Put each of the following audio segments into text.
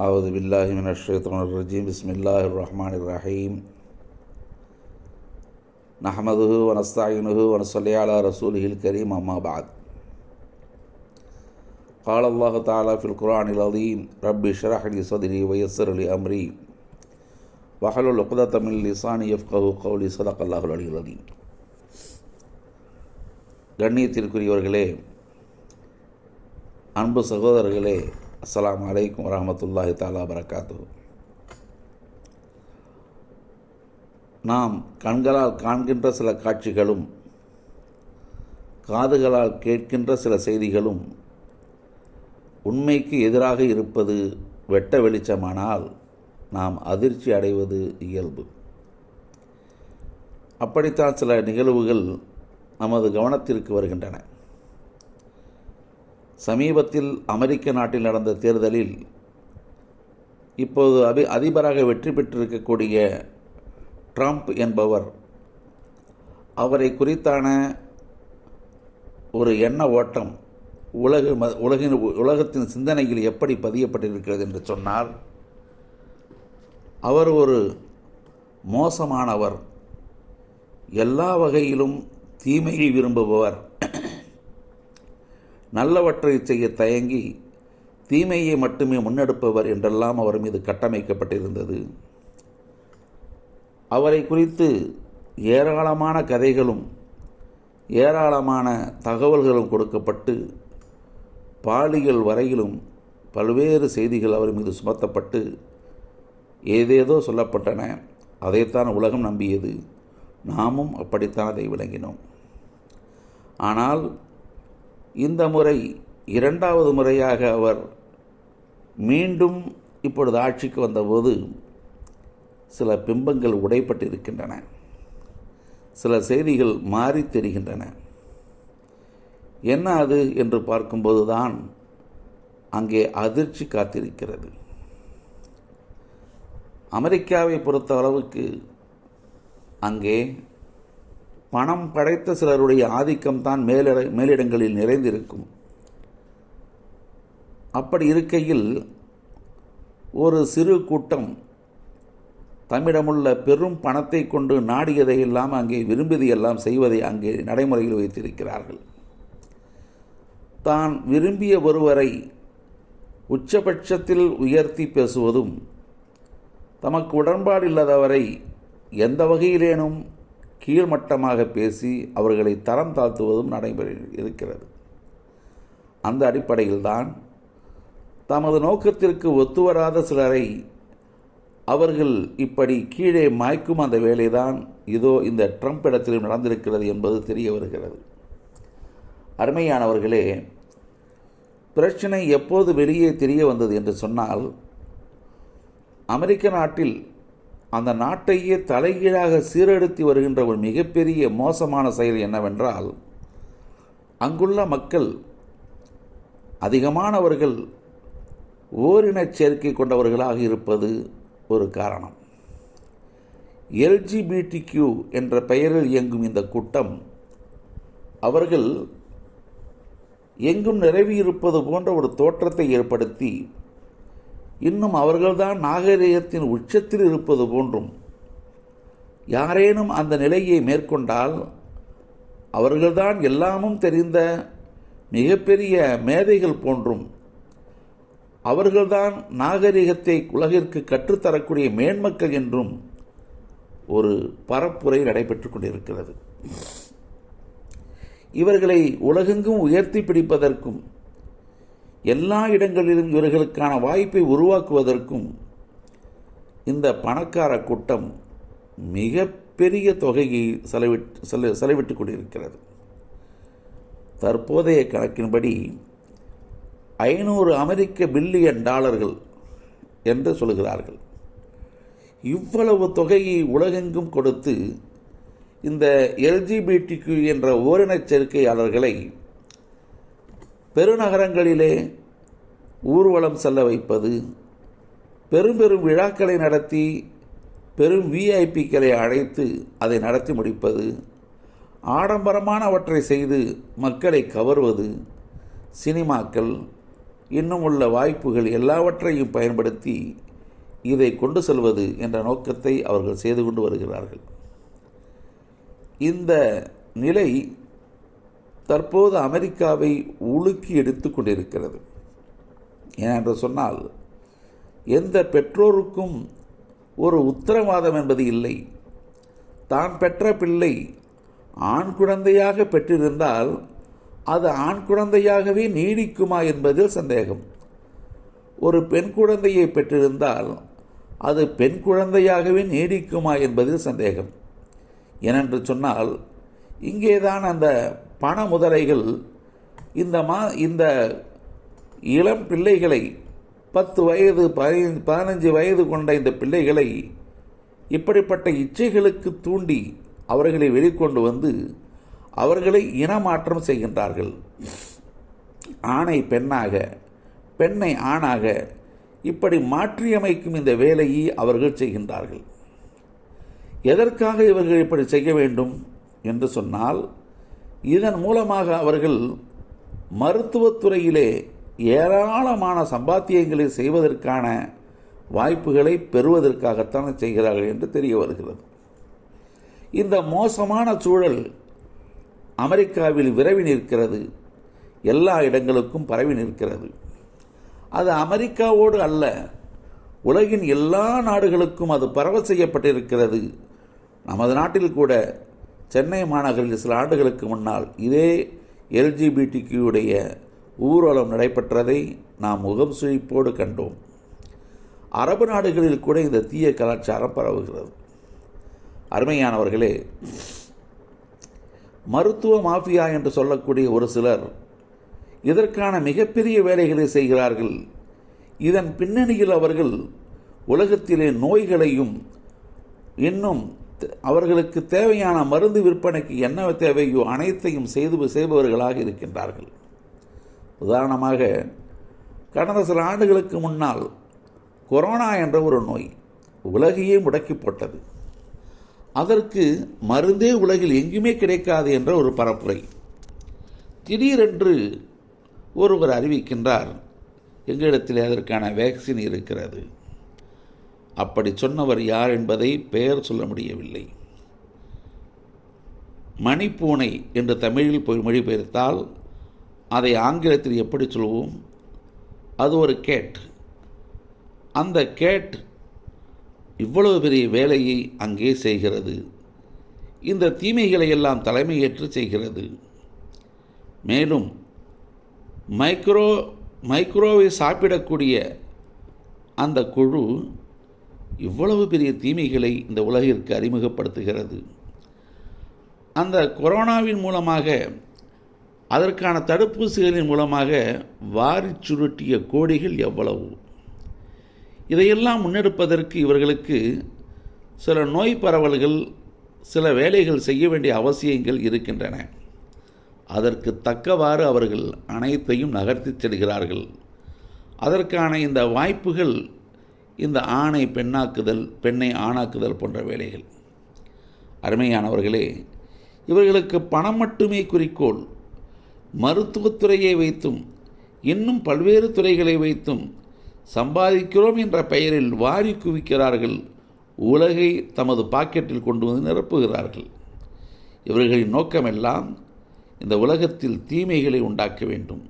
أعوذ بالله من الشيطان الرجيم بسم الله الرحمن الرحيم نحمده ونستعينه ونصلي على رسوله الكريم أما بعد قال الله تعالى في القرآن العظيم رب اشرح لي صدري ويسر لي أمري وحلل عقدة من لساني يفقه قولي صدق الله العلي العظيم கண்ணியத்திற்குரியவர்களே அன்பு சகோதரர்களே அஸ்லாம் வலைக்கம் வரமத்துல்லாஹி தாலா வரகாத்து நாம் கண்களால் காண்கின்ற சில காட்சிகளும் காதுகளால் கேட்கின்ற சில செய்திகளும் உண்மைக்கு எதிராக இருப்பது வெட்ட வெளிச்சமானால் நாம் அதிர்ச்சி அடைவது இயல்பு. அப்படித்தான் சில நிகழ்வுகள் நமது கவனத்திற்கு வருகின்றன. சமீபத்தில் அமெரிக்க நாட்டில் நடந்த தேர்தலில் இப்போது அபி அதிபராக வெற்றி பெற்றிருக்கக்கூடிய ட்ரம்ப் என்பவர் அவரை குறித்தான ஒரு எண்ண ஓட்டம் உலக ம உலகின் உலகத்தின் சிந்தனையில் எப்படி பதியப்பட்டிருக்கிறது என்று சொன்னால் அவர் ஒரு மோசமானவர் எல்லா வகையிலும் தீமையை விரும்புபவர். நல்லவற்றை செய்ய தயங்கி தீமையை மட்டுமே முன்னெடுப்பவர் என்றெல்லாம் அவர் மீது கட்டமைக்கப்பட்டிருந்தது. அவரை குறித்து ஏராளமான கதைகளும் ஏராளமான தகவல்களும் கொடுக்கப்பட்டு பாலியல் வரையிலும் பல்வேறு செய்திகள் அவர் மீது சுமத்தப்பட்டு ஏதேதோ சொல்லப்பட்டன. அதைத்தான் உலகம் நம்பியது. நாமும் அப்படித்தான் அதை விளங்கினோம். ஆனால் இந்த முறை இரண்டாவது முறையாக அவர் மீண்டும் இப்பொழுது ஆட்சிக்கு வந்தபோது சில பிம்பங்கள் உடைப்பட்டிருக்கின்றன சில செய்திகள் மாறி தெரிகின்றன. என்ன அது என்று பார்க்கும்போது தான் அங்கே அதிர்ச்சி காத்திருக்கிறது. அமெரிக்காவை பொறுத்த அளவுக்கு அங்கே பணம் படைத்த சிலருடைய ஆதிக்கம்தான் மேலிட மேலிடங்களில் நிறைந்திருக்கும். அப்படி இருக்கையில் ஒரு சிறு கூட்டம் தம்மிடமுள்ள பெரும் பணத்தை கொண்டு நாடியதையெல்லாம் அங்கே விரும்பியதையெல்லாம் செய்வதை அங்கே நடைமுறையில் வைத்திருக்கிறார்கள். தான் விரும்பிய ஒருவரை உச்சபட்சத்தில் உயர்த்தி பேசுவதும் தமக்கு உடன்பாடு இல்லாதவரை எந்த வகையிலேனும் கீழ்மட்டமாக பேசி அவர்களை தரம் தாழ்த்துவதும் நடைபெற இருக்கிறது. அந்த அடிப்படையில்தான் தமது நோக்கத்திற்கு ஒத்துவராத சிலரை அவர்கள் இப்படி கீழே மாய்க்கும் அந்த வேலைதான் இதோ இந்த ட்ரம்ப் இடத்திலும் நடந்திருக்கிறது என்பது தெரிய வருகிறது. அருமையானவர்களே பிரச்சனை எப்போது வெளியே தெரிய வந்தது என்று சொன்னால் அமெரிக்க நாட்டில் அந்த நாட்டையே தலைகீழாக சீரழித்து வருகின்ற ஒரு மிகப்பெரிய மோசமான செயல் என்னவென்றால் அங்குள்ள மக்கள் அதிகமானவர்கள் ஓரினச் சேர்க்கை கொண்டவர்களாக இருப்பது ஒரு காரணம். எல்ஜிபிடி கியூ என்ற பெயரில் இயங்கும் இந்த கூட்டம் அவர்கள் எங்கும் நிறைவியிருப்பது போன்ற ஒரு தோற்றத்தை ஏற்படுத்தி இன்னும் அவர்கள்தான் நாகரிகத்தின் உச்சத்தில் இருப்பது போன்றும். யாரேனும் அந்த நிலையை மேற்கொண்டால் அவர்கள்தான் எல்லாமும் தெரிந்த மிகப்பெரிய மேதைகள் போன்றும். அவர்கள்தான் நாகரிகத்தை உலகிற்கு கற்றுத்தரக்கூடிய மேன்மக்கள் என்றும் ஒரு பரப்புரை நடைபெற்று கொண்டிருக்கிறது. இவர்களை உலகெங்கும் உயர்த்தி பிடிப்பதற்கும் எல்லா இடங்களிலும் இவர்களுக்கான வாய்ப்பை உருவாக்குவதற்கும் இந்த பணக்கார கூட்டம் மிக பெரிய தொகையை செலவிட்டு செல செலவிட்டு கொண்டிருக்கிறது. தற்போதைய கணக்கின்படி ஐநூறு அமெரிக்க பில்லியன் டாலர்கள் என்று சொல்கிறார்கள். இவ்வளவு தொகையை உலகெங்கும் கொடுத்து இந்த எல்ஜிபிடிக்கு என்ற ஓரினச் சேர்க்கையாளர்களை பெருநகரங்களிலே ஊர்வலம் செல்ல வைப்பது பெரும் பெரும் விழாக்களை நடத்தி பெரும் விஐபிக்களை அழைத்து அதை நடத்தி முடிப்பது ஆடம்பரமானவற்றை செய்து மக்களை கவர்வது சினிமாக்கள் இன்னும் உள்ள வாய்ப்புகள் எல்லாவற்றையும் பயன்படுத்தி இதை கொண்டு செல்வது என்ற நோக்கத்தை அவர்கள் செய்து கொண்டு வருகிறார்கள். இந்த நிலை தற்போது அமெரிக்காவை உலுக்கி எடுத்து கொண்டிருக்கிறது. ஏனென்று சொன்னால் எந்த பெற்றோருக்கும் ஒரு உத்தரவாதம் என்பது இல்லை. தான் பெற்ற பிள்ளை ஆண் குழந்தையாக பெற்றிருந்தால் அது ஆண் குழந்தையாகவே நீடிக்குமா என்பதில் சந்தேகம். ஒரு பெண் குழந்தையை பெற்றிருந்தால் அது பெண் குழந்தையாகவே நீடிக்குமா என்பதில் சந்தேகம். ஏனென்று சொன்னால் இங்கேதான் அந்த பண முதலைகள் இந்த மா இந்த இளம் பிள்ளைகளை பத்து வயது பதினைந்து பதினஞ்சு வயது கொண்ட இந்த பிள்ளைகளை இப்படிப்பட்ட இச்சைகளுக்கு தூண்டி அவர்களை வெளிக்கொண்டு வந்து அவர்களை இனமாற்றம் செய்கின்றார்கள். ஆணை பெண்ணாக பெண்ணை ஆணாக இப்படி மாற்றியமைக்கும் இந்த வேலையை அவர்கள் செய்கின்றார்கள். எதற்காக இவர்கள் இப்படி செய்ய வேண்டும் என்று சொன்னால் இதன் மூலமாக அவர்கள் மருத்துவத்துறையிலே ஏராளமான சம்பாத்தியங்களை செய்வதற்கான வாய்ப்புகளை பெறுவதற்காகத்தான் செய்கிறார்கள் என்று தெரிய வருகிறது. இந்த மோசமான சூழல் அமெரிக்காவில் விரவி நிற்கிறது. எல்லா இடங்களுக்கும் பரவி நிற்கிறது. அது அமெரிக்காவோடு அல்ல உலகின் எல்லா நாடுகளுக்கும் அது பரவ செய்யப்பட்டிருக்கிறது. நமது நாட்டில் கூட சென்னை மாநகரில் சில ஆண்டுகளுக்கு முன்னால் இதே எல்ஜிபிடிக்கியுடைய ஊர்வலம் நடைபெற்றதை நாம் முகம் சுழிப்போடு கண்டோம். அரபு நாடுகளில் கூட இந்த தீய கலாச்சாரம் பரவுகிறது. அருமையானவர்களே மருத்துவ மாஃபியா என்று சொல்லக்கூடிய ஒரு சிலர் இதற்கான மிகப்பெரிய வேலைகளை செய்கிறார்கள். இதன் பின்னணியில் அவர்கள் உலகத்திலே நோய்களையும் இன்னும் அவர்களுக்கு தேவையான மருந்து விற்பனைக்கு என்ன தேவையோ அனைத்தையும் செய்து செய்பவர்களாக இருக்கின்றார்கள். உதாரணமாக கடந்த சில ஆண்டுகளுக்கு முன்னால் கொரோனா என்ற ஒரு நோய் உலகையே முடக்கி போட்டது. அதற்கு மருந்தே உலகில் எங்குமே கிடைக்காது என்ற ஒரு பரப்புரை. திடீரென்று ஒருவர் அறிவிக்கின்றார் எங்களிடத்தில் அதற்கான வேக்சின் இருக்கிறது. அப்படி சொன்னவர் யார் என்பதை பெயர் சொல்ல முடியவில்லை. மணிப்பூனை என்று தமிழில் போய் மொழிபெயர்த்தால் அதை ஆங்கிலத்தில் எப்படி சொல்வோம்? அது ஒரு கேட். அந்த கேட் இவ்வளவு பெரிய வேலையை அங்கே செய்கிறது. இந்த தீமைகளை எல்லாம் தலைமையேற்று செய்கிறது. மேலும் மைக்ரோ மைக்ரோவை சாப்பிடக்கூடிய அந்த குழு இவ்வளவு பெரிய தீமைகளை இந்த உலகிற்கு அறிமுகப்படுத்துகிறது. அந்த கொரோனாவின் மூலமாக அதற்கான தடுப்பூசிகளின் மூலமாக வாரி சுருட்டிய கோடிகள் எவ்வளவு? இதையெல்லாம் முன்னெடுப்பதற்கு இவர்களுக்கு சில நோய் பரவல்கள் சில வேலைகள் செய்ய வேண்டிய அவசியங்கள் இருக்கின்றன. அதற்கு தக்கவாறு அவர்கள் அனைத்தையும் நகர்த்தி செல்கிறார்கள். அதற்கான இந்த வாய்ப்புகள் இந்த ஆணை பெண்ணாக்குதல் பெண்ணை ஆணாக்குதல் போன்ற வேலைகள். அருமையானவர்களே இவர்களுக்கு பணம் மட்டுமே குறிக்கோள். மருத்துவத்துறையை வைத்தும் இன்னும் பல்வேறு துறைகளை வைத்தும் சம்பாதிக்கிறோம் என்ற பெயரில் வாரி குவிக்கிறார்கள். உலகை தமது பாக்கெட்டில் கொண்டு வந்து நிரப்புகிறார்கள். இவர்களின் நோக்கமெல்லாம் இந்த உலகத்தில் தீமைகளை உண்டாக்க வேண்டும்.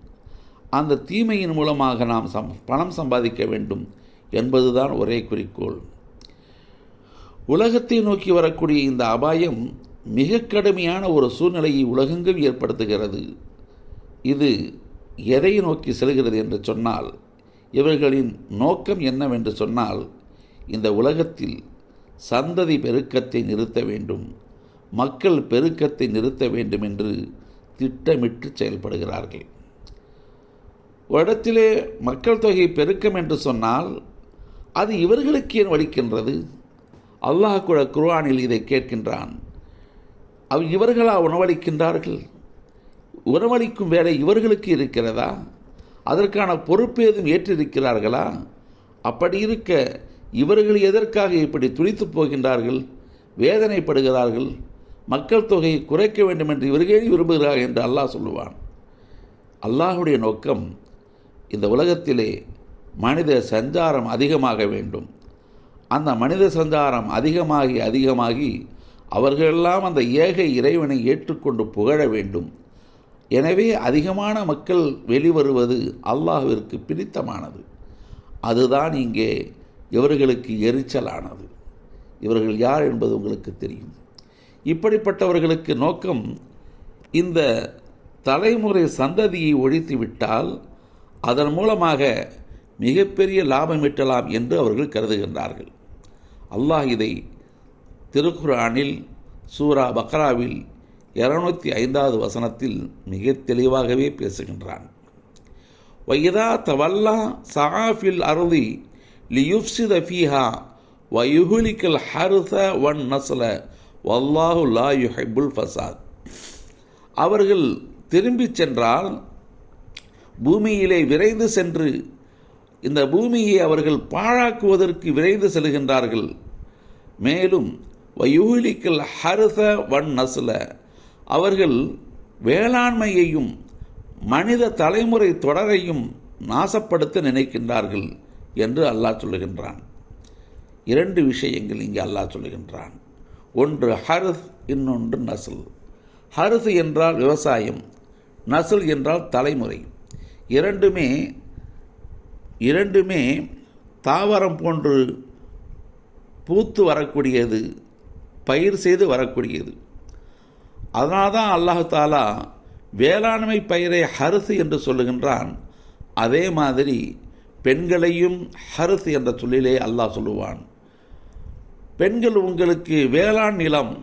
அந்த தீமையின் மூலமாக நாம் சம் பணம் சம்பாதிக்க வேண்டும். என்பதுதான் ஒரே குறிக்கோள். உலகத்தை நோக்கி வரக்கூடிய இந்த அபாயம் மிக கடுமையான ஒரு சூழ்நிலையை உலகெங்கும் ஏற்படுத்துகிறது. இது எதை நோக்கி செல்கிறது என்று சொன்னால் இவர்களின் நோக்கம் என்னவென்று சொன்னால் இந்த உலகத்தில் சந்ததி பெருக்கத்தை நிறுத்த வேண்டும் மக்கள் பெருக்கத்தை நிறுத்த வேண்டும் என்று திட்டமிட்டு செயல்படுகிறார்கள். ஒரு இடத்திலே மக்கள் தொகை பெருக்கம் என்று சொன்னால் அது இவர்களுக்கு ஏன் வலிக்கின்றது. அல்லாஹ் கூட குர்ஆனில் இதை கேட்கின்றான். அவ் இவர்களா உணவளிக்கின்றார்கள்? உணவளிக்கும் வேலை இவர்களுக்கு இருக்கிறதா? அதற்கான பொறுப்பேதும் ஏற்றிருக்கிறார்களா? அப்படி இருக்க இவர்கள் எதற்காக இப்படி துடித்து போகின்றார்கள்? வேதனைப்படுகிறார்கள்? மக்கள் தொகையை குறைக்க வேண்டும் என்று இவர்களே விரும்புகிறார்கள் என்று அல்லாஹ் சொல்லுவான். அல்லாஹுடைய நோக்கம் இந்த உலகத்திலே மனித சஞ்சாரம் அதிகமாக வேண்டும். அந்த மனித சஞ்சாரம் அதிகமாகி அதிகமாகி அவர்களெல்லாம் அந்த ஏக இறைவனை ஏற்றுக்கொண்டு புகழ வேண்டும். எனவே அதிகமான மக்கள் வெளிவருவது அல்லாஹிற்கு பிடித்தமானது. அதுதான் இங்கே இவர்களுக்கு எரிச்சலானது. இவர்கள் யார் என்பது உங்களுக்கு தெரியும். இப்படிப்பட்டவர்களுக்கு நோக்கம் இந்த தலைமுறை சந்ததியை ஒழித்து விட்டால் அதன் மூலமாக மிகப்பெரிய லாபம் ஈட்டலாம் என்று அவர்கள் கருதுகின்றார்கள். அல்லாஹ் இதை திருக்குரானில் சூரா பக்ராவில் இருநூத்தி ஐந்தாவது வசனத்தில் மிக தெளிவாகவே பேசுகின்றான். வயதா தவல்லா சஹாஃபில் அருதி லியுப்சித ஃபீஹா வயுகுலிக்கல் ஹருத ஒன் நசல வல்லாஹு லா யுஹிப்புல் ஃபசாத். அவர்கள் திரும்பிச் சென்றால் பூமியிலே விரைந்து சென்று இந்த பூமியை அவர்கள் பாழாக்குவதற்கு விரைந்து செல்கின்றார்கள். மேலும் வயூலிக்கல் ஹருத வன் நசுல அவர்கள் வேளாண்மையையும் மனித தலைமுறை தொடரையும் நாசப்படுத்த நினைக்கின்றார்கள் என்று அல்லாஹ் சொல்லுகின்றான். இரண்டு விஷயங்கள் இங்கே அல்லாஹ் சொல்லுகின்றான். ஒன்று ஹருத் இன்னொன்று நசுல் ஹருத் என்றால் விவசாயம் நசுல் என்றால் தலைமுறை. இரண்டுமே இரண்டுமே தாவரம் போன்று பூத்து வரக்கூடியது பயிர் செய்து வரக்கூடியது. அதனால் தான் அல்லாஹாலா வேளாண்மை பயிரை ஹருசு என்று சொல்லுகின்றான். அதே மாதிரி பெண்களையும் ஹருசு என்ற சொல்லிலே அல்லாஹ் சொல்லுவான். பெண்கள் உங்களுக்கு வேளாண் நிலம்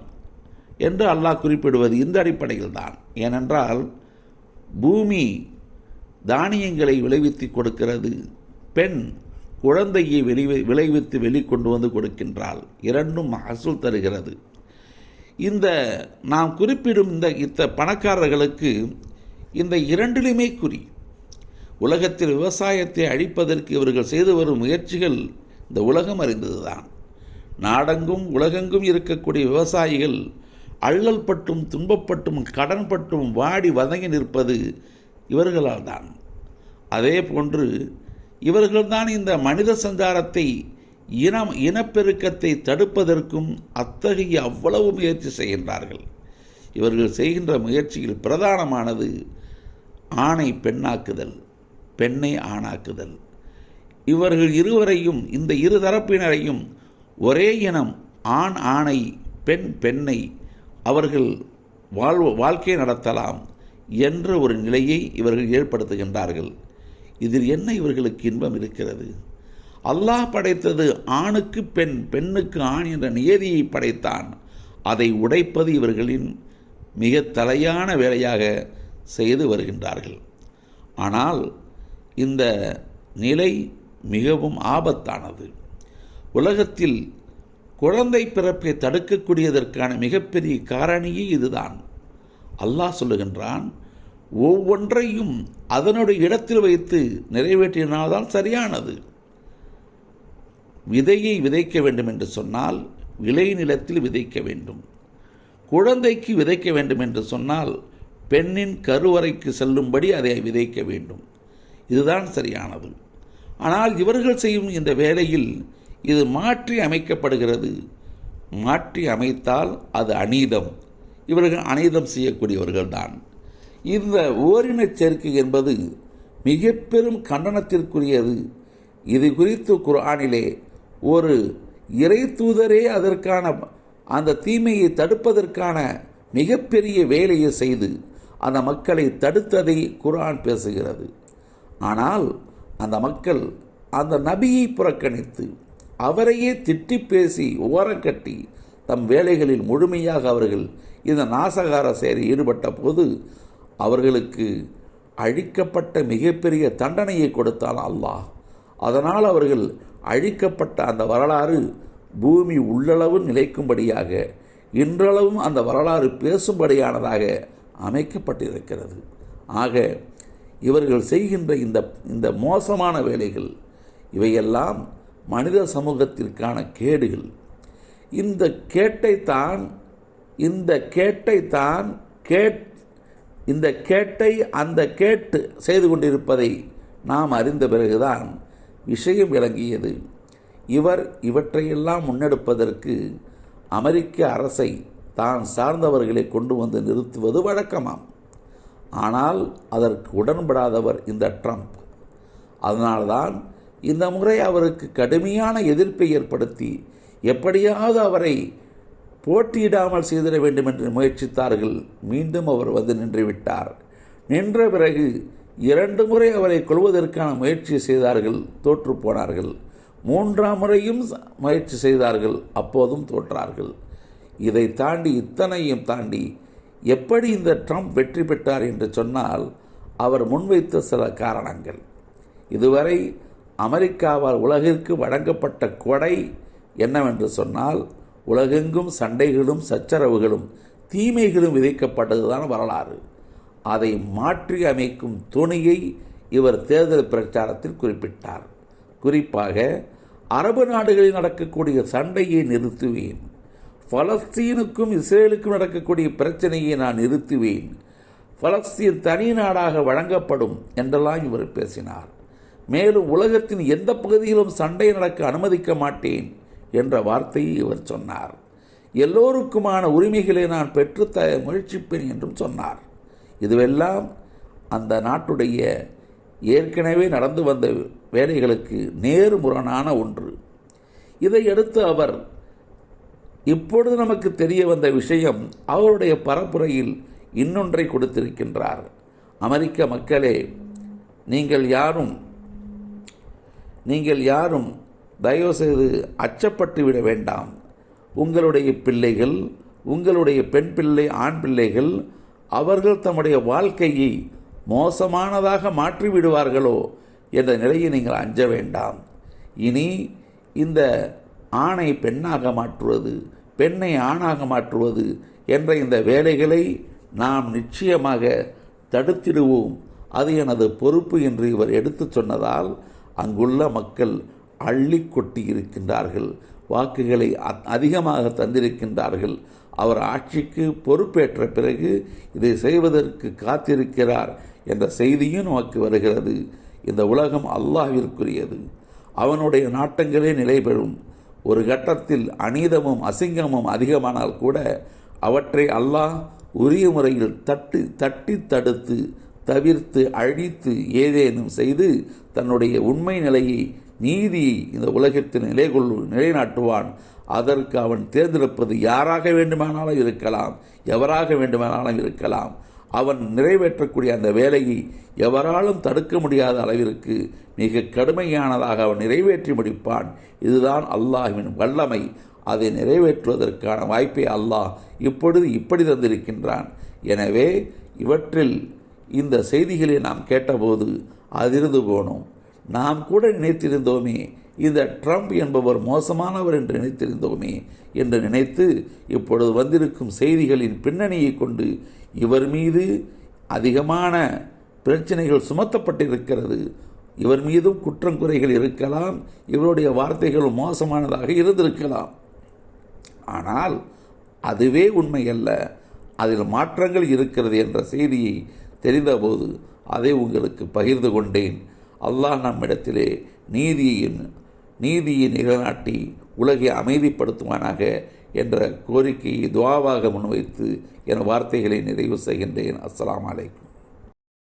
என்று அல்லாஹ் குறிப்பிடுவது இந்த அடிப்படையில் தான் ஏனென்றால் பூமி தானியங்களை விளைவித்து கொடுக்கிறது. பெண் குழந்தையை வெளி விளைவித்து வெளிக்கொண்டு வந்து கொடுக்கின்றாள். இரண்டும் மகசூல் தருகிறது. இந்த நாம் குறிப்பிடும் இந்த இத்த பணக்காரர்களுக்கு இந்த இரண்டிலுமே குறி. உலகத்தில் விவசாயத்தை அழிப்பதற்கு இவர்கள் செய்து வரும் முயற்சிகள் இந்த உலகம் அறிந்ததுதான். நாடெங்கும் உலகெங்கும் இருக்கக்கூடிய விவசாயிகள் அள்ளல் பட்டும் துன்பப்பட்டும் கடன் பட்டும் வாடி வதங்கி நிற்பது இவர்களால் தான் அதே போன்று இவர்கள்தான் இந்த மனித சஞ்சாரத்தை இனம் இனப்பெருக்கத்தை தடுப்பதற்கும் அத்தகைய அவ்வளவு முயற்சி செய்கின்றார்கள். இவர்கள் செய்கின்ற முயற்சியில் பிரதானமானது ஆணை பெண்ணாக்குதல் பெண்ணை ஆணாக்குதல். இவர்கள் இருவரையும் இந்த இரு தரப்பினரையும் ஒரே இனம் ஆண் ஆணை பெண் பெண்ணை அவர்கள் வாழ்வு வாழ்க்கை நடத்தலாம் என்ற ஒரு நிலையை இவர்கள் ஏற்படுத்துகின்றார்கள். இதில் என்ன இவர்களுக்கு இன்பம் இருக்கிறது? அல்லாஹ் படைத்தது ஆணுக்கு பெண் பெண்ணுக்கு ஆண் என்ற நியதியை படைத்தான். அதை உடைப்பது இவர்களின் மிக தலையான வேலையாக செய்து வருகின்றார்கள். ஆனால் இந்த நிலை மிகவும் ஆபத்தானது. உலகத்தில் குழந்தை பிறப்பை தடுக்கக்கூடியதற்கான மிகப்பெரிய காரணியே இதுதான். அல்லாஹ் சொல்லுகின்றான் ஒவ்வொன்றையும் அதனுடைய இடத்தில் வைத்து நிறைவேற்றினால்தான் சரியானது. விதையை விதைக்க வேண்டும் என்று சொன்னால் விளை நிலத்தில் விதைக்க வேண்டும். குழந்தைக்கு விதைக்க வேண்டும் என்று சொன்னால் பெண்ணின் கருவறைக்கு செல்லும்படி அதை விதைக்க வேண்டும். இதுதான் சரியானது. ஆனால் இவர்கள் செய்யும் இந்த வேலையில் இது மாற்றி அமைக்கப்படுகிறது. மாற்றி அமைத்தால் அது அநீதம். இவர்கள் அநீதம் செய்யக்கூடியவர்கள்தான். இந்த ஓரினச் சேர்க்கை என்பது மிக பெரும் கண்டனத்திற்குரியது. இது குறித்து குர்ஆனிலே ஒரு இறை தூதரே அதற்கான அந்த தீமையை தடுப்பதற்கான மிகப்பெரிய வேலையை செய்து அந்த மக்களை தடுத்ததை குர்ஆன் பேசுகிறது. ஆனால் அந்த மக்கள் அந்த நபியை புறக்கணித்து அவரையே திட்டி பேசி ஓரக்கட்டி தம் வேலைகளில் முழுமையாக அவர்கள் இந்த நாசகார செயலில் ஈடுபட்ட போது அவர்களுக்கு அழிக்கப்பட்ட மிகப்பெரிய தண்டனையை கொடுத்தான் அல்லாஹ். அதனால் அவர்கள் அழிக்கப்பட்ட அந்த வரலாறு பூமி உள்ளளவு நிலைக்கும்படியாக இன்றளவும் அந்த வரலாறு பேசும்படியானதாக அமைக்கப்பட்டிருக்கிறது. ஆக இவர்கள் செய்கின்ற இந்த இந்த மோசமான வேலைகள் இவையெல்லாம் மனித சமூகத்திற்கான கேடுகள். இந்த கேட்டைத்தான் இந்த கேட்டைத்தான் கேட் இந்த கேட்டை அந்த கேட்டு செய்து கொண்டிருப்பதை நாம் அறிந்த பிறகுதான் விஷயம் விளங்கியது. இவர் இவற்றையெல்லாம் முன்னெடுப்பதற்கு அமெரிக்க அரசை தான் சார்ந்தவர்களை கொண்டு வந்து நிறுத்துவது வழக்கமாம். ஆனால் அதற்கு உடன்படாதவர் இந்த ட்ரம்ப். அதனால்தான் இந்த முறை அவருக்கு கடுமையான எதிர்ப்பை ஏற்படுத்தி எப்படியாவது அவரை போட்டியிடாமல் செய்திட வேண்டும் என்று முயற்சித்தார்கள். மீண்டும் அவர் வந்து நின்றுவிட்டார். நின்ற பிறகு இரண்டு முறை அவரை கொள்வதற்கான முயற்சி செய்தார்கள் தோற்று போனார்கள். மூன்றாம் முறையும் முயற்சி செய்தார்கள் அப்போதும் தோற்றார்கள். இதை தாண்டி இத்தனையும் தாண்டி எப்படி இந்த ட்ரம்ப் வெற்றி பெற்றார் என்று சொன்னால் அவர் முன்வைத்த சில காரணங்கள். இதுவரை அமெரிக்காவால் உலகிற்கு வழங்கப்பட்ட கொடை என்னவென்று சொன்னால் உலகெங்கும் சண்டைகளும் சச்சரவுகளும் தீமைகளும் விதைக்கப்பட்டதுதான் வரலாறு. அதை மாற்றி அமைக்கும் துணையை இவர் தேர்தல் பிரச்சாரத்தில் குறிப்பிட்டார். குறிப்பாக அரபு நாடுகளில் நடக்கக்கூடிய சண்டையை நிறுத்துவேன். பலஸ்தீனுக்கும் இஸ்ரேலுக்கும் நடக்கக்கூடிய பிரச்சனையை நான் நிறுத்துவேன். பலஸ்தீன் தனி நாடாக வழங்கப்படும் என்றெல்லாம் இவர் பேசினார். மேலும் உலகத்தின் எந்த பகுதியிலும் சண்டை நடக்க அனுமதிக்க மாட்டேன். என்ற வார்த்தையை இவர் சொன்னார். எல்லோருக்குமான உரிமைகளை நான் பெற்றுத்த முயற்சிப்பேன் என்றும் சொன்னார். இதுவெல்லாம் அந்த நாட்டுடைய ஏற்கனவே நடந்து வந்த வேலைகளுக்கு நேர்முரணான ஒன்று. இதையடுத்து அவர் இப்பொழுது நமக்கு தெரிய வந்த விஷயம் அவருடைய பரப்புரையில் இன்னொன்றை கொடுத்திருக்கின்றார். அமெரிக்க மக்களே நீங்கள் யாரும் நீங்கள் யாரும் தயவுசெய்து அச்சப்பட்டு விட வேண்டாம். உங்களுடைய பிள்ளைகள் உங்களுடைய பெண் பிள்ளை ஆண் பிள்ளைகள் அவர்கள் தம்முடைய வாழ்க்கையை மோசமானதாக மாற்றி விடுவார்களோ என்ற நிலையை நீங்கள் அஞ்ச வேண்டாம். இனி இந்த ஆணை பெண்ணாக மாற்றுவது பெண்ணை ஆணாக மாற்றுவது என்ற இந்த வேலைகளை நாம் நிச்சயமாக தடுத்திடுவோம். அது எனது பொறுப்பு என்று இவர் எடுத்துச் சொன்னதால் அங்குள்ள மக்கள் அள்ளி கொட்டி இருக்கின்றார்கள் வாக்குகளை அதிகமாக தந்திருக்கின்றார்கள். அவர் ஆட்சிக்கு பொறுப்பேற்ற பிறகு இதை செய்வதற்கு காத்திருக்கிறார் என்ற செய்தியும் நமக்கு வருகிறது. இந்த உலகம் அல்லாஹிற்குரியது அவனுடைய நாட்டங்களே நிலை பெறும் ஒரு கட்டத்தில் அநீதமும் அசிங்கமும் அதிகமானால் கூட அவற்றை அல்லாஹ் உரிய முறையில் தட்டு தட்டி தடுத்து தவிர்த்து அழித்து ஏதேனும் செய்து தன்னுடைய உண்மை நிலையை நீதியை இந்த உலகத்தில் நிலை கொள்ளு நிலைநாட்டுவான். அதற்கு அவன் தேர்ந்தெடுப்பது யாராக வேண்டுமானாலும் இருக்கலாம் எவராக வேண்டுமானாலும் இருக்கலாம். அவன் நிறைவேற்றக்கூடிய அந்த வேலையை எவராலும் தடுக்க முடியாத அளவிற்கு மிக கடுமையானதாக அவன் நிறைவேற்றி முடிப்பான். இதுதான் அல்லாஹுவின் வல்லமை. அதை நிறைவேற்றுவதற்கான வாய்ப்பை அல்லாஹ் இப்பொழுது இப்படி தந்திருக்கின்றான். எனவே இவற்றில் இந்த செய்திகளை நாம் கேட்டபோது அதிர்ந்து போனோம். நாம் கூட நினைத்திருந்தோமே இந்த ட்ரம்ப் என்பவர் மோசமானவர் என்று நினைத்திருந்தோமே என்று நினைத்து இப்பொழுது வந்திருக்கும் செய்திகளின் பின்னணியை கொண்டு இவர் மீது அதிகமான பிரச்சனைகள் சுமத்தப்பட்டிருக்கிறது. இவர் மீதும் குற்றம் குறைகள் இருக்கலாம் இவருடைய வார்த்தைகள் மோசமானதாக இருந்திருக்கலாம். ஆனால் அதுவே உண்மையல்ல அதில் மாற்றங்கள் இருக்கிறது என்ற செய்தியை தெரிந்தபோது அதை உங்களுக்கு பகிர்ந்து கொண்டேன். அல்லாஹ் நம்மிடத்திலே நீதியின் நீதியை நிலைநாட்டி உலகை அமைதிப்படுத்துவானாக என்ற கோரிக்கையை துவாவாக முன்வைத்து என் வார்த்தைகளை நிறைவு செய்கின்றேன். அஸ்லாம் அலைக்கும்.